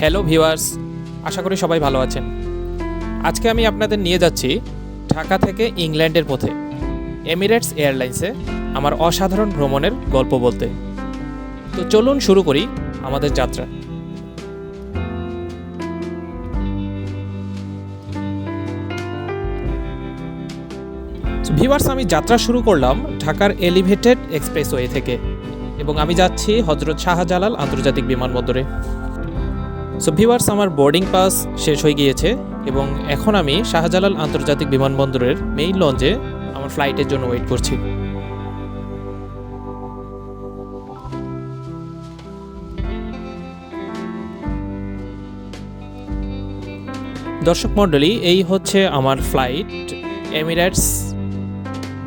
Hello viewers, আশা করি সবাই ভালো আছেন। আজকে আমি আপনাদের নিয়ে যাচ্ছি ঢাকা থেকে ইংল্যান্ডের পথে, এমিরেটস এয়ারলাইন্সে আমার অসাধারণ ভ্রমণের গল্প বলতে। তো চলুন শুরু করি আমাদের যাত্রা। ভিউয়ার্স, আমি যাত্রা শুরু করলাম ঢাকার এলিভেটেড এক্সপ্রেসওয়ে থেকে এবং আমি যাচ্ছি হজরত শাহজালাল আন্তর্জাতিক বিমানবন্দরে। সো ভিউয়ার্স আমার বোর্ডিং পাস শেষ হয়ে গিয়েছে এবং এখন আমি শাহজালাল আন্তর্জাতিক বিমানবন্দরের মেইন লঞ্চে আমার ফ্লাইটের জন্য ওয়েট করছি। দর্শক মণ্ডলী, এই হচ্ছে আমার flight Emirates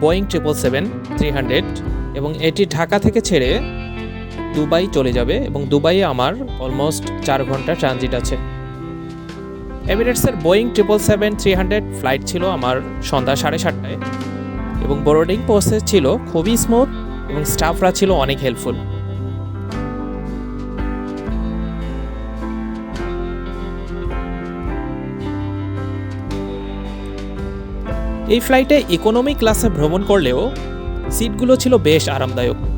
Boeing triple seven three hundred এবং এটি ঢাকা থেকে ছেড়ে দুবাই চলে যাবে এবং দুবাইয়ে আমার অলমোস্ট চার ঘণ্টা ট্রানজিট আছে। এমিরেটসের Boeing triple seven three hundred flight ছিল আমার সন্ধ্যা সাড়ে সাতটায় এবং বোর্ডিং প্রসেস ছিল খুবই স্মুথ এবং স্টাফরা ছিল অনেক হেল্পফুল এই ফ্লাইটে ইকোনমি ক্লাসে ভ্রমণ করলেও সিটগুলো ছিল বেশ আরামদায়ক।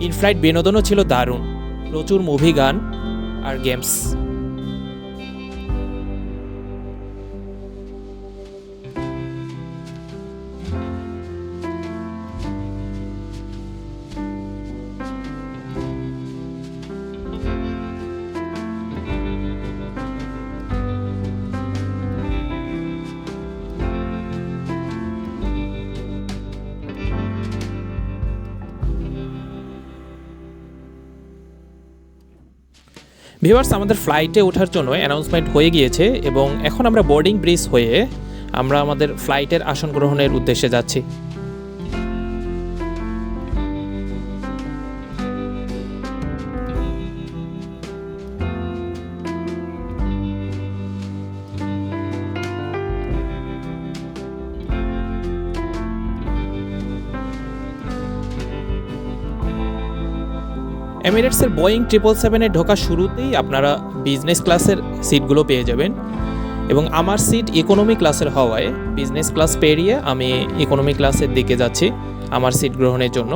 ইন ফ্লাইট বিনোদনও ছিল দারুণ। প্রচুর মুভি গান আর গেমস। ভিউয়ার্স, আমাদের ফ্লাইটে ওঠার জন্য অ্যানাউন্সমেন্ট হয়ে গিয়েছে এবং এখন আমরা বোর্ডিং ব্রিজ হয়ে আমরা আমাদের ফ্লাইটের আসন গ্রহণের উদ্দেশ্যে যাচ্ছি। এমিরেটসের বোয়িং ট্রিপল সেভেনে ঢোকা শুরুতেই আপনারা বিজনেস ক্লাসের সিটগুলো পেয়ে যাবেন। এবং আমার সিট ইকোনমি ক্লাসের হওয়ায় বিজনেস ক্লাস পেরিয়ে আমি ইকোনমি ক্লাসের দিকে যাচ্ছি, আমার সিট গ্রহণের জন্য।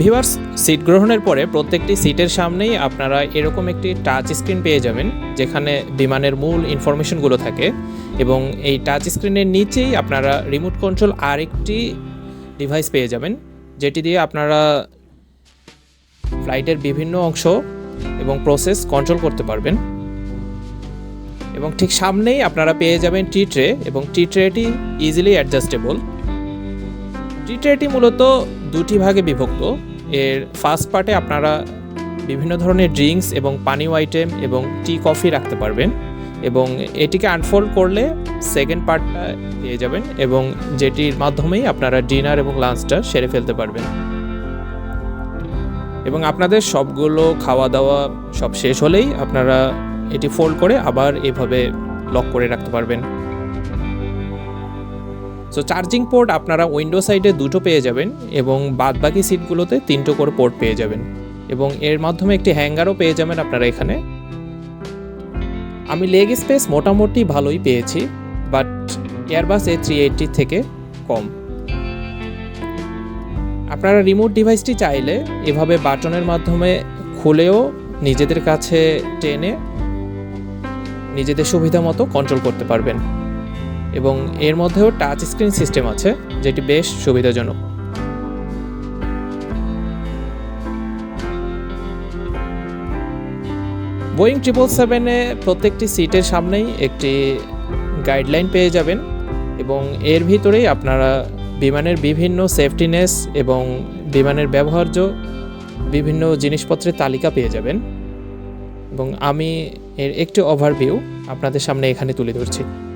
ভিউয়ার্স সিট গ্রহণের পরে প্রত্যেকটি সিটের সামনেই আপনারা এরকম একটি টাচ স্ক্রিন পেয়ে যাবেন, যেখানে বিমানের মূল ইনফরমেশনগুলো থাকে এবং এই টাচ স্ক্রিনের নিচেই আপনারা রিমোট কন্ট্রোল আরেকটি ডিভাইস পেয়ে যাবেন, যেটি দিয়ে আপনারা ফ্লাইটের বিভিন্ন অংশ এবং প্রসেস কন্ট্রোল করতে পারবেন। এবং ঠিক সামনেই আপনারা পেয়ে যাবেন টি ট্রে এবং টি ট্রেটি ইজিলি অ্যাডজাস্টেবল টি ট্রেটি মূলত দুটি ভাগে বিভক্ত এর ফার্স্ট পার্টে আপনারা বিভিন্ন ধরনের ড্রিঙ্কস এবং পানীয় আইটেম এবং টি কফি রাখতে পারবেন এবং এটিকে আনফোল্ড করলে সেকেন্ড পার্টটা পেয়ে যাবেন এবং যেটির মাধ্যমেই আপনারা ডিনার এবং লাঞ্চটা সেরে ফেলতে পারবেন। এবং আপনাদের সবগুলো খাওয়া দাওয়া সব শেষ হলেই আপনারা এটি ফোল্ড করে আবার এভাবে লক করে রাখতে পারবেন। সো চার্জিং পোর্ট আপনারা উইন্ডো সাইডে দুটো পেয়ে যাবেন এবং বাদবাকি সিটগুলোতে তিনটো করে পোর্ট পেয়ে যাবেন। এবং এর মাধ্যমে একটি হ্যাঙ্গারও পেয়ে যাবেন আপনারা এখানে। আমি লেগ স্পেস মোটামুটি ভালোই পেয়েছি but Airbus A three eighty থেকে কম। আপনারা রিমোট ডিভাইসটি চাইলে এভাবে বাটনের মাধ্যমে খুলেও নিজেদের কাছে টেনে নিজেদের সুবিধা মতো কন্ট্রোল করতে পারবেন। এবং এর মধ্যেও টাচ স্ক্রিন সিস্টেম আছে, যেটি বেশ সুবিধাজনক। বোয়িং ট্রিপল সেভেনে প্রত্যেকটি সিটের সামনেই একটি গাইডলাইন পেয়ে যাবেন এবং এর ভিতরেই আপনারা বিমানের বিভিন্ন সেফটিনেস এবং বিমানের ব্যবহার্য বিভিন্ন জিনিসপত্রের তালিকা পেয়ে যাবেন। এবং আমি এর একটি ওভারভিউ আপনাদের সামনে এখানে তুলে ধরছি।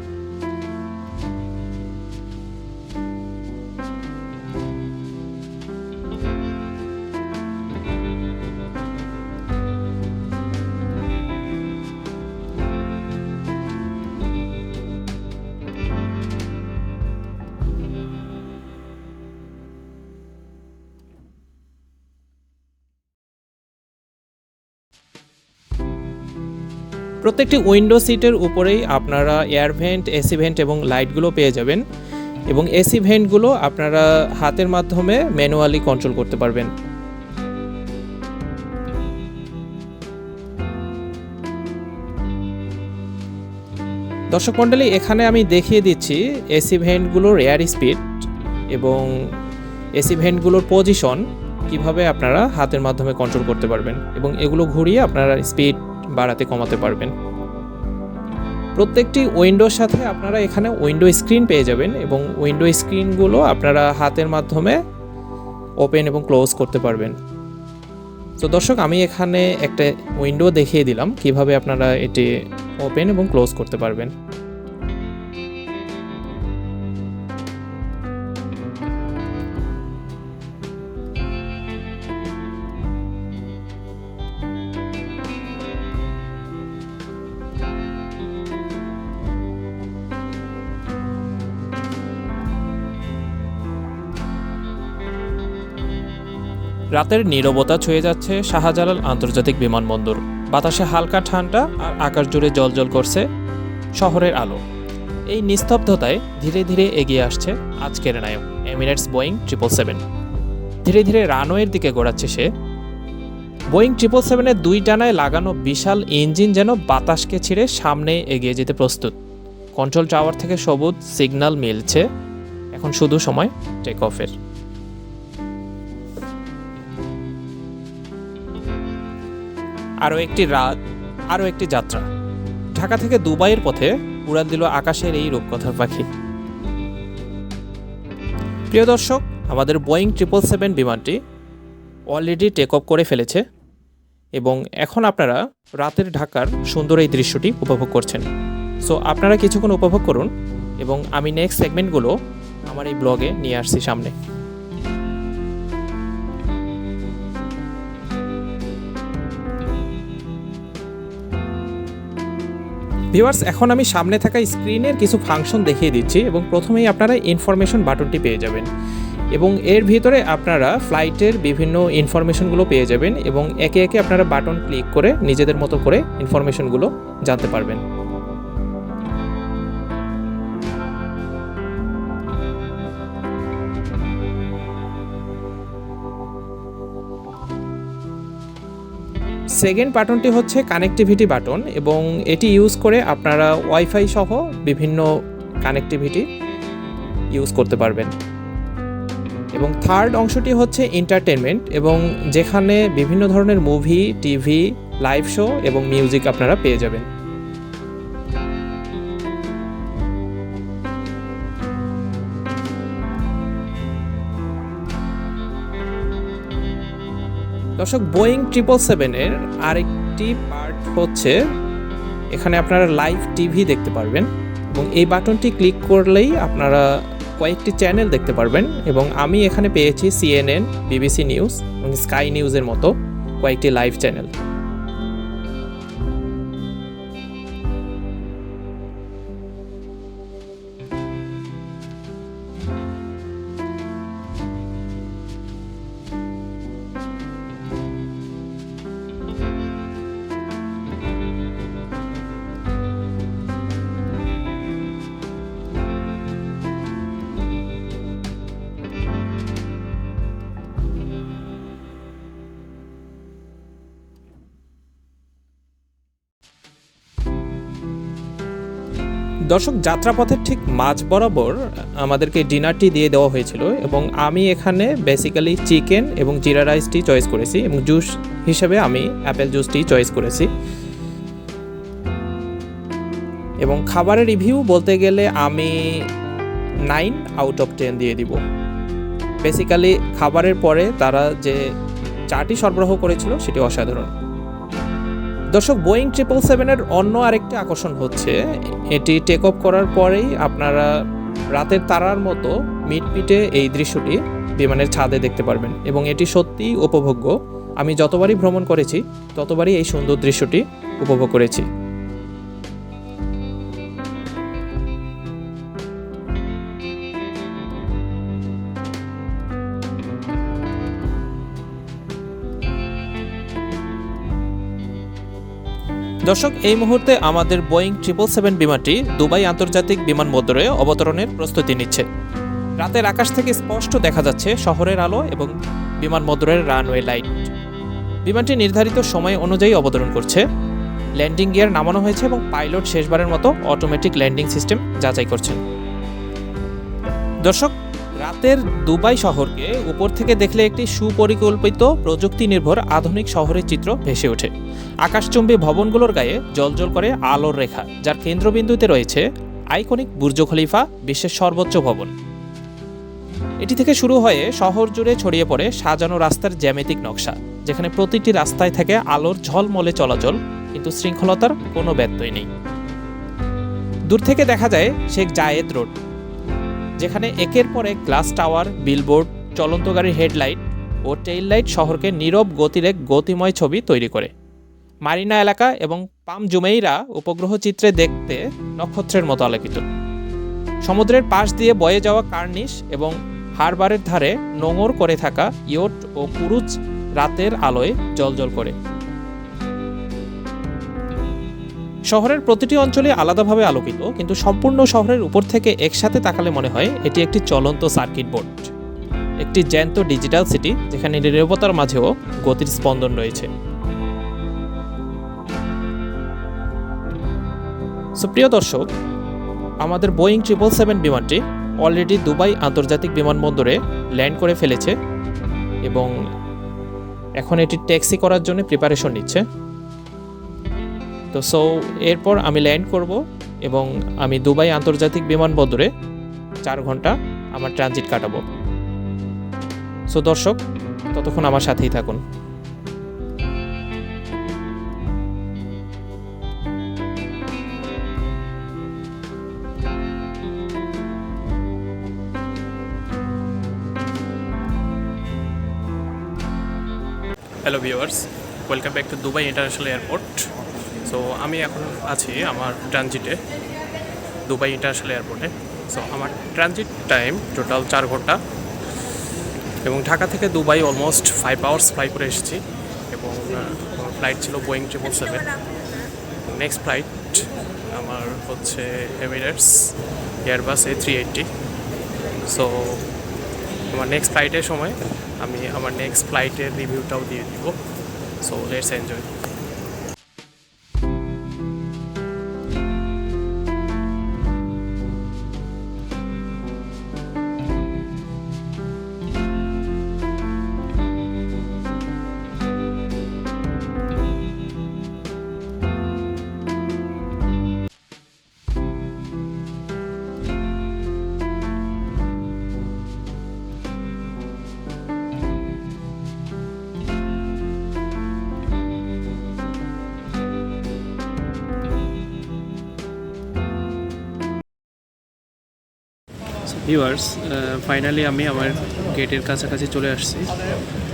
প্রত্যেকটি উইন্ডো সিটের উপরেই আপনারা এয়ার ভেন্ট এসি ভেন্ট এবং লাইটগুলো পেয়ে যাবেন এবং এসি ভেন্টগুলো আপনারা হাতের মাধ্যমে ম্যানুয়ালি কন্ট্রোল করতে পারবেন। দর্শক মণ্ডলী, এখানে আমি দেখিয়ে দিচ্ছি এসি ভেন্টগুলোর এয়ার স্পিড এবং এসি ভেন্টগুলোর পজিশন কীভাবে আপনারা হাতের মাধ্যমে কন্ট্রোল করতে পারবেন এবং এগুলো ঘুরিয়ে আপনারা স্পিড বাড়াতে কমাতে পারবেন। প্রত্যেকটি উইন্ডোর সাথে আপনারা এখানে উইন্ডো স্ক্রিন পেয়ে যাবেন এবং উইন্ডো স্ক্রিনগুলো আপনারা হাতের মাধ্যমে ওপেন এবং ক্লোজ করতে পারবেন। তো দর্শক, আমি এখানে একটা উইন্ডো দেখিয়ে দিলাম কীভাবে আপনারা এটি ওপেন এবং ক্লোজ করতে পারবেন। রাতের নীরবতা ছুঁয়ে যাচ্ছে শাহজালাল আন্তর্জাতিক বিমানবন্দর। বাতাসে হালকা ঠান্ডা আর আকাশ জুড়ে জলজল করছে শহরের আলো। এই নিস্তব্ধতায় ধীরে ধীরে এগিয়ে আসছে আজকের নায়ক, এমিরেটস বোয়িং ট্রিপল সেভেন ধীরে ধীরে রানওয়ের দিকে গড়াচ্ছে সে। বোয়িং ট্রিপল সেভেনের দুই ডানায় লাগানো বিশাল ইঞ্জিন যেন বাতাসকে ছিঁড়ে সামনে এগিয়ে যেতে প্রস্তুত। কন্ট্রোল টাওয়ার থেকে সবুজ সিগন্যাল মিলছে। এখন শুধু সময় টেক অফের আরও একটি রাত, আরও একটি যাত্রা। ঢাকা থেকে দুবাইয়ের পথে উড়াল দিল আকাশের এই রূপকথার পাখি। প্রিয় দর্শক, আমাদের বোয়িং ট্রিপল সেভেন বিমানটি অলরেডি টেক অফ করে ফেলেছে এবং এখন আপনারা রাতের ঢাকার সুন্দর এই দৃশ্যটি উপভোগ করছেন। সো আপনারা কিছুক্ষণ উপভোগ করুন এবং আমি নেক্সট সেগমেন্টগুলো আমার এই ব্লগে নিয়ে আসছি সামনে। ভিউয়ার্স এখন আমি সামনে থাকা স্ক্রিনের কিছু ফাংশন দেখিয়ে দিচ্ছি এবং প্রথমেই আপনারা ইনফরমেশন বাটনটি পেয়ে যাবেন। এবং এর ভিতরে আপনারা ফ্লাইটের বিভিন্ন ইনফরমেশনগুলো পেয়ে যাবেন এবং একে একে আপনারা বাটন ক্লিক করে নিজেদের মতো করে ইনফরমেশনগুলো জানতে পারবেন। সেকেন্ড বাটনটি হচ্ছে কানেক্টিভিটি বাটন এবং এটি ইউজ করে আপনারা ওয়াইফাই সহ বিভিন্ন কানেক্টিভিটি ইউজ করতে পারবেন। এবং থার্ড অংশটি হচ্ছে এন্টারটেনমেন্ট এবং যেখানে বিভিন্ন ধরনের মুভি টিভি লাইভ শো এবং মিউজিক আপনারা পেয়ে যাবেন। দর্শক বোয়িং ট্রিপল সেভেনের আরেকটি পার্ট হচ্ছে, এখানে আপনারা লাইভ টিভি দেখতে পারবেন এবং এই বাটনটি ক্লিক করলেই আপনারা কয়েকটি চ্যানেল দেখতে পারবেন এবং আমি এখানে পেয়েছি সিএনএন বিবিসি নিউজ এবং স্কাই নিউজের মতো কয়েকটি লাইভ চ্যানেল দর্শক, যাত্রাপথের ঠিক মাঝ বরাবর আমাদেরকে ডিনারটি দিয়ে দেওয়া হয়েছিল এবং আমি এখানে বেসিক্যালি চিকেন এবং জিরা রাইসটি চয়েস করেছি এবং জুস হিসেবে আমি অ্যাপেল জুসটি চয়েস করেছি। এবং খাবারের রিভিউ বলতে গেলে আমি নাইন আউট অফ টেন দিয়ে দিব। বেসিক্যালি খাবারের পরে তারা যে চাটি সরবরাহ করেছিল সেটি অসাধারণ। দর্শক বোয়িং ট্রিপল সেভেনের অন্য আরেকটি আকর্ষণ হচ্ছে, এটি টেক অফ করার পরেই আপনারা রাতের তারার মতো মিটমিটে এই দৃশ্যটি বিমানের ছাদে দেখতে পারবেন এবং এটি সত্যিই উপভোগ্য। আমি যতবারই ভ্রমণ করেছি, ততবারই এই সুন্দর দৃশ্যটি উপভোগ করেছি। দর্শক, এই মুহূর্তে আমাদের বোয়িং ট্রিপল সেভেন বিমানটি দুবাই আন্তর্জাতিক বিমানবন্দরে অবতরণের প্রস্তুতি নিচ্ছে। রাতের আকাশ থেকে স্পষ্ট দেখা যাচ্ছে শহরের আলো এবং বিমানবন্দরের রানওয়ে লাইট। বিমানটি নির্ধারিত সময় অনুযায়ী অবতরণ করছে। ল্যান্ডিং গিয়ার নামানো হয়েছে এবং পাইলট শেষবারের মতো অটোমেটিক ল্যান্ডিং সিস্টেম যাচাই করছেন দর্শক রাতের দুবাই শহরকে উপর থেকে দেখলে একটি সুপরিকল্পিত প্রযুক্তি নির্ভর আধুনিক শহরের চিত্র ভেসে ওঠে। আকাশচুম্বী ভবনগুলোর গায়ে জলজল করে আলোর রেখা, যার কেন্দ্রবিন্দুতে রয়েছে আইকনিক বুর্জ খলিফা, বিশ্বের সর্বোচ্চ ভবন। এটি থেকে শুরু হয়ে শহর জুড়ে ছড়িয়ে পড়ে সাজানো রাস্তার জ্যামিতিক নকশা, যেখানে প্রতিটি রাস্তায় থাকে আলোর ঝলমলে চলাচল, কিন্তু শৃঙ্খলতার কোনো ব্যত্যয় নেই। দূর থেকে দেখা যায় শেখ জায়েদ রোড যেখানে একের পর এক গ্লাস টাওয়ার, বিলবোর্ড চলন্ত গাড়ির হেডলাইট ও টেইল লাইট শহরকে নীরব গতির এক গতিময় ছবি তৈরি করে। মারিনা এলাকা এবং পাম জুমেইরা উপগ্রহ চিত্রে দেখতে নক্ষত্রের মতো আলোকিত। সমুদ্রের পাশ দিয়ে বয়ে যাওয়া কার্নিশ এবং হারবারের ধারে নোঙর করে থাকা ইয়ট ও কুরুজ রাতের আলোয় জলজল করে। শহরের প্রতিটি অঞ্চলে আলাদাভাবে আলোকিত, কিন্তু সম্পূর্ণ শহরের উপর থেকে একসাথে তাকালে মনে হয় এটি একটি চলন্ত সার্কিট বোর্ড। একটি জ্যান্ত ডিজিটাল সিটি, যেখানে নিরবতার মাঝেও গতির স্পন্দন রয়েছে। সুপ্রিয় দর্শক, আমাদের বোয়িং ট্রিপল সেভেন বিমানটি অলরেডি দুবাই আন্তর্জাতিক বিমানবন্দরে ল্যান্ড করে ফেলেছে এবং এখন এটি ট্যাক্সি করার জন্য প্রিপারেশন নিচ্ছে। তো সো এরপর আমি ল্যান্ড করব এবং আমি দুবাই আন্তর্জাতিক বিমানবন্দরে চার ঘণ্টা আমার ট্রানজিট কাটাবো। সো দর্শক, ততক্ষণ আমার সাথেই থাকুন। Hello viewers welcome back to Dubai international airport so আমি এখন আছি আমার ট্রানজিটে দুবাই ইন্টারন্যাশনাল এয়ারপোর্টে সো আমার ট্রানজিট টাইম টোটাল চার ঘণ্টা। এবং ঢাকা থেকে Dubai almost five hours fly করে এসেছি। এবং ফ্লাইট ছিল Boeing triple seven next flight আমার হচ্ছে Emirates Airbus A three eighty so আমার নেক্সট ফ্লাইটের সময় আমি আমার নেক্সট ফ্লাইটের রিভিউটাও দিয়ে দিব। So let's enjoy viewers finally আমি আমার গেটের কাছাকাছি চলে আসছি।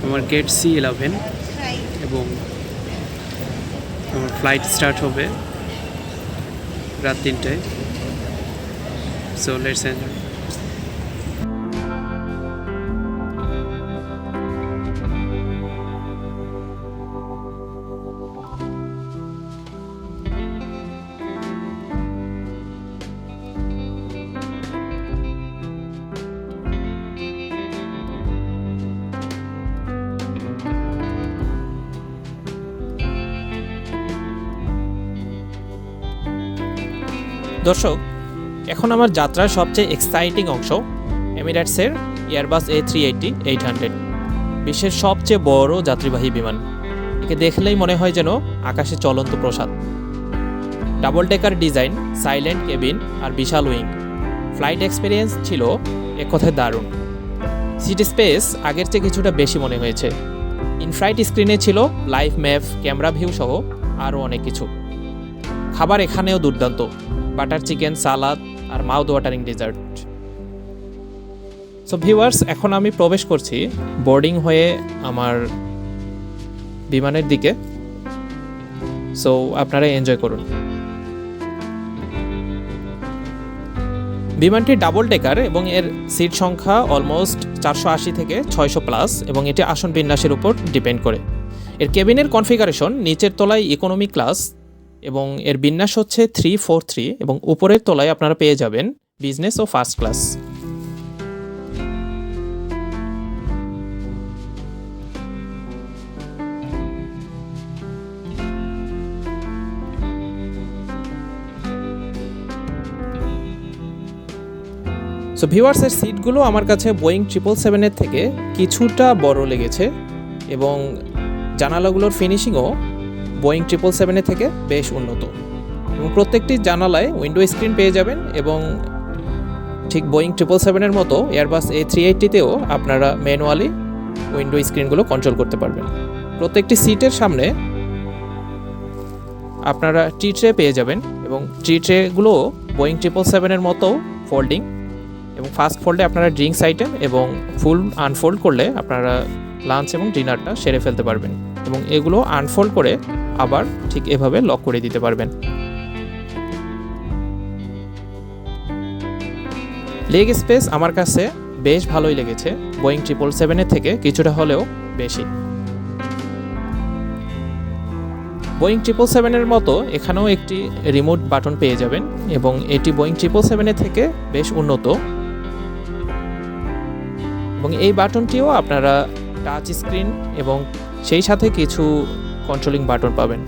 আমার গেট সি ইলেভেন এবং আমার ফ্লাইট স্টার্ট হবে রাত তিনটায়। সো লেটস এনজয় দর্শক, এখন আমার যাত্রার সবচেয়ে এক্সাইটিং অংশ এমিরেটসের Airbus A three eighty eight hundred বিশ্বের সবচেয়ে বড় যাত্রীবাহী বিমান। একে দেখলেই মনে হয় যেন আকাশে চলন্ত প্রসাদ। Double decker design silent cabin আর বিশাল উইং ফ্লাইট এক্সপিরিয়েন্স ছিল এক কথায় দারুণ। সিটি স্পেস আগের চেয়ে কিছুটা বেশি মনে হয়েছে। ইনফ্লাইট স্ক্রিনে ছিল লাইভ ম্যাপ ক্যামেরা ভিউ সহ আরও অনেক কিছু। খাবার এখানেও দুর্দান্ত। বাটার চিকেন, সালাদ আর mouth watering dessert. So viewers এখন আমি প্রবেশ করছি বোর্ডিং হয়ে আমার বিমানের দিকে। সো আপনারা এনজয় করুন। বিমানটি ডাবল ডেকার এবং এর সিট সংখ্যা অলমোস্ট চারশো আশি থেকে ছয়শো প্লাস এবং এটি আসন বিন্যাসের উপর ডিপেন্ড করে। এর কেবিনের কনফিগারেশন নিচের তলায় ইকোনমি ক্লাস এবং এর বিন্যাস হচ্ছে থ্রি ফোর থ্রি এবং উপরের তলায় আপনারা পেয়ে যাবেন বিজনেস ও ফার্স্ট ক্লাস সো ভিউয়ার্সের সিটগুলো আমার কাছে বোয়িং ট্রিপল সেভেনের থেকে কিছুটা বড় লেগেছে এবং জানালাগুলোর ফিনিশিংও বোয়িং ট্রিপল সেভেনের থেকে বেশ উন্নত। এবং প্রত্যেকটি জানালায় উইন্ডো স্ক্রিন পেয়ে যাবেন এবং ঠিক বোয়িং ট্রিপল সেভেনের মতো এয়ারবাস এ থ্রি এইটটিতেও আপনারা ম্যানুয়ালি উইন্ডো স্ক্রিনগুলো কন্ট্রোল করতে পারবেন। প্রত্যেকটি সিটের সামনে আপনারা টি ট্রে পেয়ে যাবেন এবং টি ট্রেগুলো বোয়িং ট্রিপল সেভেনের মতো ফোল্ডিং এবং ফার্স্ট ফোল্ডে আপনারা ড্রিঙ্কস আইটেম এবং ফুল আনফোল্ড করলে আপনারা লাঞ্চ এবং ডিনারটা সেরে ফেলতে পারবেন। এবং এগুলো আনফোল্ড করে আবার ঠিক এভাবে লক করে দিতে পারবেন। লেগ স্পেস আমার কাছে বেশ ভালোই লেগেছে বোয়িং ট্রিপল সেভেনের থেকে কিছুটা হলেও বেশি। বোয়িং ট্রিপল সেভেনের মতো এখানেও একটি রিমোট বাটন পেয়ে যাবেন এবং এটি বোয়িং ট্রিপল সেভেনের থেকে বেশ উন্নত। এবং এই বাটনটিও আপনারা টাচ স্ক্রিন এবং সেই সাথে কিছু কন্ট্রোলিং বাটন পাবেন।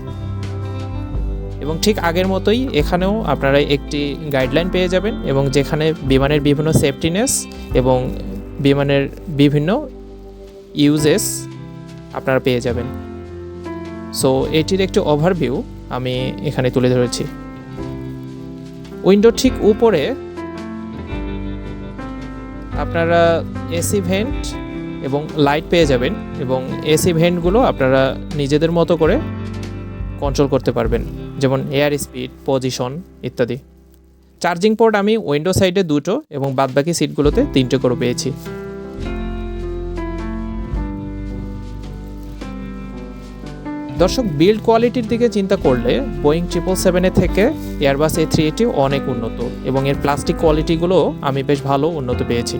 এবং ঠিক আগের মতোই এখানেও আপনারা একটি গাইডলাইন পেয়ে যাবেন এবং যেখানে বিমানের বিভিন্ন সেফটিনেস এবং বিমানের বিভিন্ন ইউজেস আপনারা পেয়ে যাবেন। সো এটির একটি ওভারভিউ আমি এখানে তুলে ধরেছি। উইন্ডোর ঠিক উপরে আপনারা এসি ভেন্ট এবং লাইট পেয়ে যাবেন এবং এসি ভেন্টগুলো আপনারা নিজেদের মতো করে কন্ট্রোল করতে পারবেন, যেমন এয়ার স্পিড পজিশন ইত্যাদি। চার্জিং পোর্ট আমি উইন্ডো সাইডে দুটো এবং বাদবাকি সিটগুলোতে তিনটে করে পেয়েছি। দর্শক বিল্ড কোয়ালিটির দিকে চিন্তা করলে বোয়িং ট্রিপল সেভেনের থেকে এয়ারবাস এ থ্রি এটি অনেক উন্নত এবং এর প্লাস্টিক কোয়ালিটিগুলো আমি বেশ ভালো উন্নত পেয়েছি।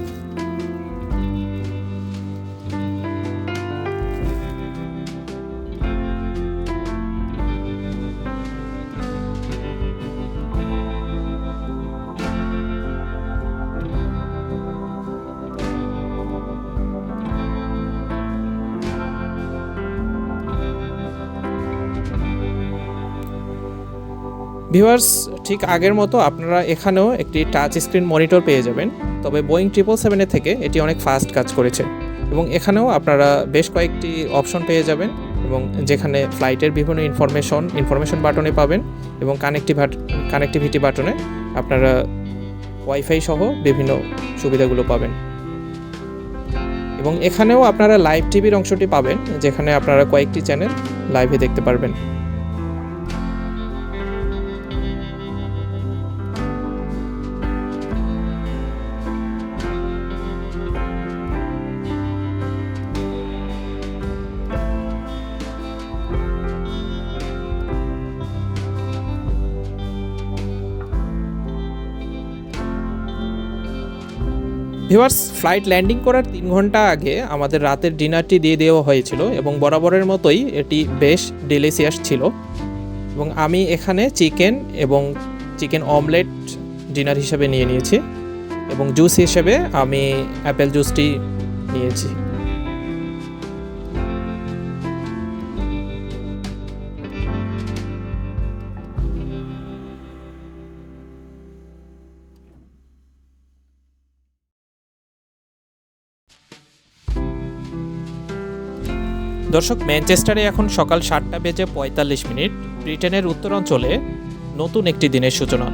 ভিউয়ার্স, ঠিক আগের মতো আপনারা এখানেও একটি টাচ স্ক্রিন মনিটর পেয়ে যাবেন। তবে বোয়িং ট্রিপল সেভেনের থেকে এটি অনেক ফাস্ট কাজ করেছে। এবং এখানেও আপনারা বেশ কয়েকটি অপশন পেয়ে যাবেন এবং যেখানে ফ্লাইটের বিভিন্ন ইনফরমেশন ইনফরমেশন বাটনে পাবেন এবং কানেক্টিভ কানেক্টিভিটি বাটনে আপনারা ওয়াইফাই সহ বিভিন্ন সুবিধাগুলো পাবেন। এবং এখানেও আপনারা লাইভ টিভির অংশটি পাবেন, যেখানে আপনারা কয়েকটি চ্যানেল লাইভে দেখতে পারবেন। ভিউয়ার্স ফ্লাইট ল্যান্ডিং করার তিন ঘণ্টা আগে আমাদের রাতের ডিনারটি দিয়ে দেওয়া হয়েছিল এবং বরাবরের মতোই এটি বেশ ডেলিসিয়াস ছিল। এবং আমি এখানে চিকেন এবং চিকেন অমলেট ডিনার হিসেবে নিয়ে নিয়েছি এবং জুস হিসেবে আমি অ্যাপেল জুসটি নিয়েছি। দর্শক, ম্যানচেস্টারে এখন সকাল সাতটা বেজে পঁয়তাল্লিশ মিনিট। ব্রিটেনের উত্তরাঞ্চলে নতুন একটি দিনের সূচনা।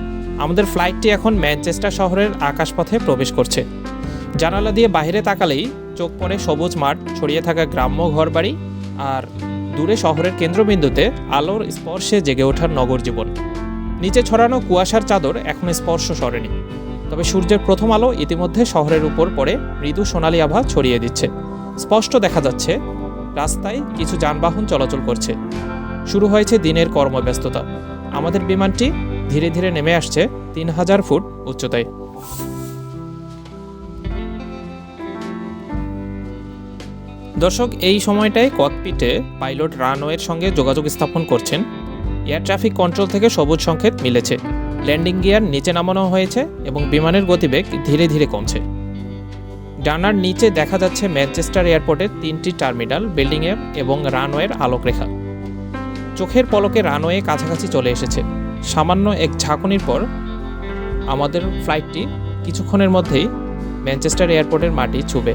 আমাদের ফ্লাইটটি এখন ম্যানচেস্টার শহরের আকাশপথে প্রবেশ করছে। জানালা দিয়ে বাইরে তাকালেই চোখ পড়ে সবুজ মাঠ, ছড়িয়ে থাকা গ্রাম্য ঘরবাড়ি আর দূরে শহরের কেন্দ্রবিন্দুতে আলোর স্পর্শে জেগে ওঠার নগর জীবন। নিচে ছড়ানো কুয়াশার চাদর এখন স্পর্শ সরেনি। তবে সূর্যের প্রথম আলো ইতিমধ্যে শহরের উপর পড়ে মৃদু সোনালি আভা ছড়িয়ে দিচ্ছে। স্পষ্ট দেখা যাচ্ছে রাস্তায় কিছু যানবাহন চলাচল করছে। শুরু হয়েছে দিনের কর্মব্যস্ততা। আমাদের বিমানটি ধীরে ধীরে নেমে আসছে তিন হাজার ফুট উচ্চতায়। দর্শক, এই সময়টায় ককপিটে পাইলট রানওয়ের সঙ্গে যোগাযোগ স্থাপন করছেন। এয়ার ট্রাফিক কন্ট্রোল থেকে সবুজ সংকেত মিলেছে। ল্যান্ডিং গিয়ার নিচে নামানো হয়েছে এবং বিমানের গতিবেগ ধীরে ধীরে কমছে। ডানার নিচে দেখা যাচ্ছে ম্যানচেস্টার এয়ারপোর্টের তিনটি টার্মিনাল, বিল্ডিংয়ে এবং রানওয়ের আলোকরেখা। চোখের পলকে রানওয়ে কাছাকাছি চলে এসেছে। সামান্য এক ঝাঁকুনির পর আমাদের ফ্লাইটটি কিছুক্ষণের মধ্যেই ম্যানচেস্টার এয়ারপোর্টের মাটি ছুবে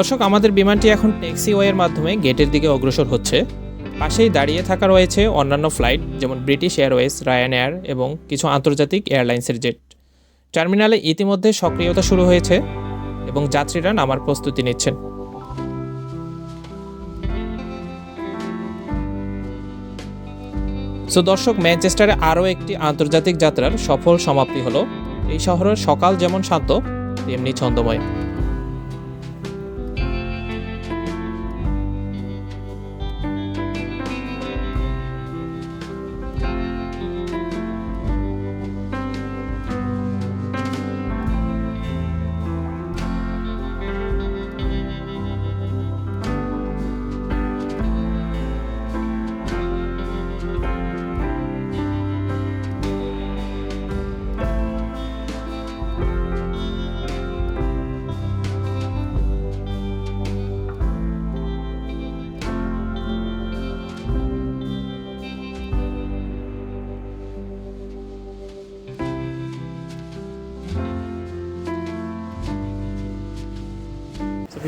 দর্শক, আমাদের বিমানটি এখন ট্যাক্সিওয়ের মাধ্যমে গেটের দিকে অগ্রসর হচ্ছে। পাশেই দাঁড়িয়ে থাকা রয়েছে অন্যান্য ফ্লাইট, যেমন ব্রিটিশ এয়ারওয়েজ রায়ান এয়ার এবং কিছু আন্তর্জাতিক এয়ারলাইন্সের জেট। টার্মিনালে ইতিমধ্যে সক্রিয়তা শুরু হয়েছে এবং যাত্রীরা নামার প্রস্তুতি নিচ্ছেন। সো দর্শক, ম্যানচেস্টারে আরও একটি আন্তর্জাতিক যাত্রার সফল সমাপ্তি হলো। এই শহরের সকাল যেমন শান্ত, তেমনি ছন্দময়।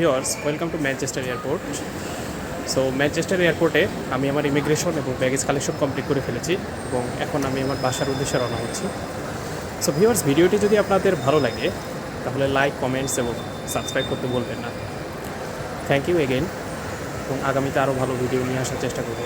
Viewers welcome to Manchester airport so Manchester এয়ারপোর্টে আমি আমার ইমিগ্রেশন এবং ব্যাগেজ কালেকশন কমপ্লিট করে ফেলেছি এবং এখন আমি আমার বাসার উদ্দেশ্যে রওনা হচ্ছি। সো ভিওয়ার্স ভিডিওটি যদি আপনাদের ভালো লাগে, তাহলে লাইক কমেন্টস এবং সাবস্ক্রাইব করতে বলবেন না। থ্যাংক ইউ এগেন এবং আগামীতে আরও ভালো ভিডিও নিয়ে আসার চেষ্টা করব।